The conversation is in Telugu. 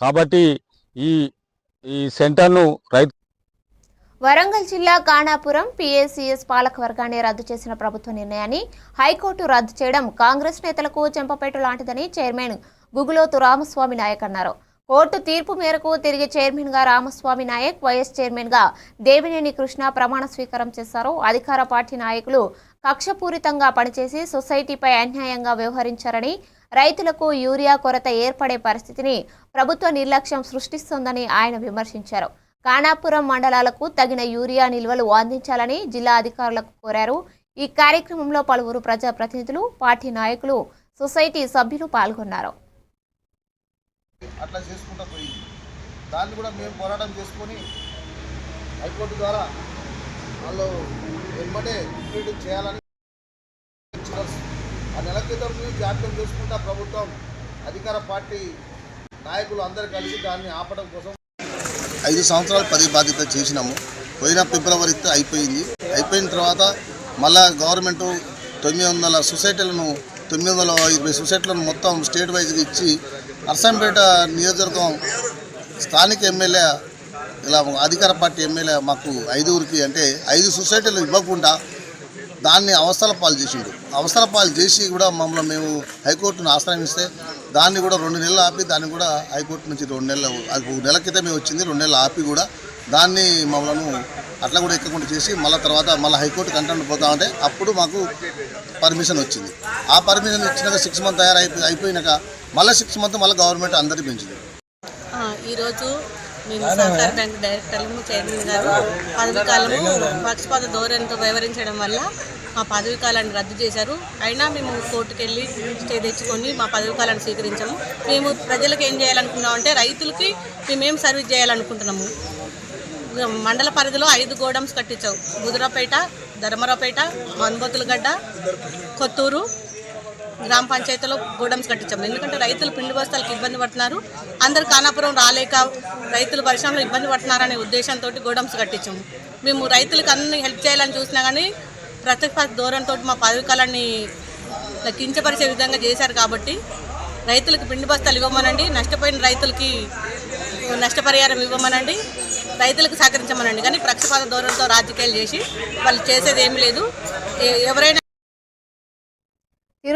కాబట్టి ఈ ఈ సెంటర్ను రైతు వరంగల్ జిల్లా కాణాపురం పిఏసీఎస్ పాలక వర్గాన్ని రద్దు చేసిన ప్రభుత్వ నిర్ణయాన్ని హైకోర్టు రద్దు చేయడం కాంగ్రెస్ నేతలకు చెంపపెట్టు లాంటిదని చైర్మన్ గుగులోతు రామస్వామి నాయక్ అన్నారు. కోర్టు తీర్పు మేరకు తిరిగి చైర్మన్గా రామస్వామి నాయక్ వైఎస్ చైర్మన్గా దేవినేని కృష్ణ ప్రమాణ స్వీకారం చేశారు. అధికార పార్టీ నాయకులు కక్షపూరితంగా పనిచేసి సొసైటీపై అన్యాయంగా వ్యవహరించారని రైతులకు యూరియా కొరత ఏర్పడే పరిస్థితిని ప్రభుత్వ నిర్లక్ష్యం సృష్టిస్తోందని ఆయన విమర్శించారు. కానాపురం మండలాలకు తగిన యూరియా నిల్వలు అందించాలని జిల్లా అధికారులకు కోరారు. ఈ కార్యక్రమంలో పలువురు ప్రజాప్రతినిధులు పార్టీ నాయకులు సొసైటీ సభ్యులు పాల్గొన్నారు. అట్లా చేసుకుంటూ పోయింది. దాన్ని కూడా మేము పోరాటం చేసుకొని హైకోర్టు ద్వారా వాళ్ళు వెంబడే చేయాలని ఆ నుంచి జాప్యం చేసుకుంటా ప్రభుత్వం అధికార పార్టీ నాయకులు అందరు కలిసి దాన్ని ఆపడం కోసం ఐదు సంవత్సరాలు పది బాధ్యత చేసినాము. పోయిన ఫిబ్రవరితో అయిపోయింది. అయిపోయిన తర్వాత మళ్ళా గవర్నమెంట్ తొమ్మిది వందల సొసైటీలను తొమ్మిది వందల ఇరవై సొసైటీలను మొత్తం స్టేట్ వైజ్గా ఇచ్చి నర్సంపేట నియోజకవర్గం స్థానిక ఎమ్మెల్యే ఇలా అధికార పార్టీ ఎమ్మెల్యే మాకు ఐదుగురికి అంటే ఐదు సొసైటీలు ఇవ్వకుండా దాన్ని అవస్థల పాలు చేసిండు. అవసరాల పాలు చేసి కూడా మమ్మల్ని మేము హైకోర్టును ఆశ్రయిస్తే దాన్ని కూడా రెండు నెలలు ఆపి దాన్ని కూడా హైకోర్టు నుంచి రెండు నెలలు ఒక నెల క్రితమే వచ్చింది రెండు నెలలు ఆపి కూడా దాన్ని మమ్మల్ని అట్లా కూడా ఎక్కకుండా చేసి మళ్ళీ తర్వాత మళ్ళీ హైకోర్టు కంటెంట్ పోతామంటే అప్పుడు మాకు పర్మిషన్ వచ్చింది. ఆ పర్మిషన్ ఇచ్చినాక సిక్స్ మంత్ తయారైపోయి అయిపోయినాక మళ్ళీ సిక్స్ మంత్ మళ్ళీ గవర్నమెంట్ అందరికీ పెంచింది. ఈరోజు మేము సహకార బ్యాంక్ డైరెక్టర్లు చైర్మన్ గారు పదవి కాలము పక్షపాత ధోరణితో వ్యవహరించడం వల్ల మా పదవి కాలాన్ని రద్దు చేశారు. అయినా మేము కోర్టుకు వెళ్ళి స్టే తెచ్చుకొని మా పదవి కాలాన్ని స్వీకరించాము. మేము ప్రజలకు ఏం చేయాలనుకున్నాం అంటే రైతులకి మేమేం సర్వీస్ చేయాలనుకుంటున్నాము. మండల పరిధిలో ఐదు గోడమ్స్ కట్టించావు. బుదురపేట ధర్మరాపేట మన్బతులగడ్డ కొత్తూరు గ్రామ పంచాయతీలో గోడమ్స్ కట్టించాము. ఎందుకంటే రైతులు పిండి బస్తాలకు ఇబ్బంది పడుతున్నారు. అందరు కానాపురం రాలేక రైతులు పరిశ్రమలు ఇబ్బంది పడుతున్నారనే ఉద్దేశంతో గోడమ్స్ కట్టించాము. మేము రైతులకు అన్ని హెల్ప్ చేయాలని చూసినా కానీ ప్రతిపక్ష ధోరణితో మా పదవి కాలాన్ని కించపరిచే విధంగా చేశారు కాబట్టి రైతులకు పిండి బస్తాలు ఇవ్వమనండి. నష్టపోయిన రైతులకి నష్టపరిహారం ఇవ్వమనండి. రైతులకు సహకరించమనండి. కానీ పక్షపాత ధోరణితో రాజకీయాలు చేసి వాళ్ళు చేసేది ఏమీ లేదు. ఎవరైనా